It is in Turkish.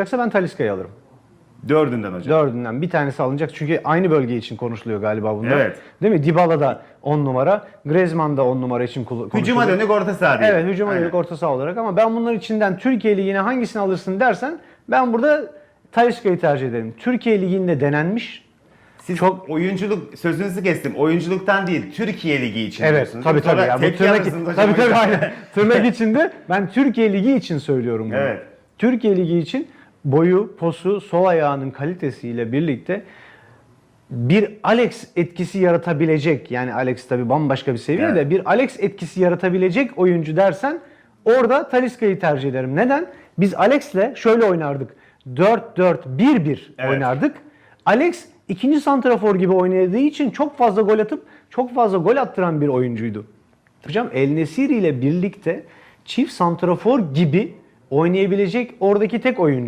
alacaksa ben Talisca'yı alırım. Dördünden hocam. Dördünden bir tanesi alınacak çünkü aynı bölge için konuşuluyor galiba bunlar. Evet. Değil mi? Dybala da 10 numara, Griezmann da 10 numara için konuşuluyor. Hücuma dönük orta saha değil. Evet hücuma Aynen. dönük orta saha olarak ama ben bunların içinden Türkiye Ligi'ne hangisini alırsın dersen ben burada Talisca'yı tercih ederim. Türkiye Ligi'nde denenmiş. Siz Çok- oyunculuk sözünüzü kestim. Oyunculuktan değil, Türkiye Ligi için Evet diyorsunuz. tabii tabii. Ya, bu tırnak, tabii tabii aynen. Tırnak içinde ben Türkiye Ligi için söylüyorum bunu. Evet. Türkiye Ligi için boyu, posu, sol ayağının kalitesiyle birlikte bir Alex etkisi yaratabilecek yani Alex tabii bambaşka bir seviyede Evet. bir Alex etkisi yaratabilecek oyuncu dersen orada Talisca'yı tercih ederim. Neden? Biz Alex'le şöyle oynardık. 4-4-1-1 Evet. oynardık. Alex ikinci santrafor gibi oynadığı için çok fazla gol atıp çok fazla gol attıran bir oyuncuydu. Hocam El Nesiri ile birlikte çift santrafor gibi oynayabilecek oradaki tek oyuncu.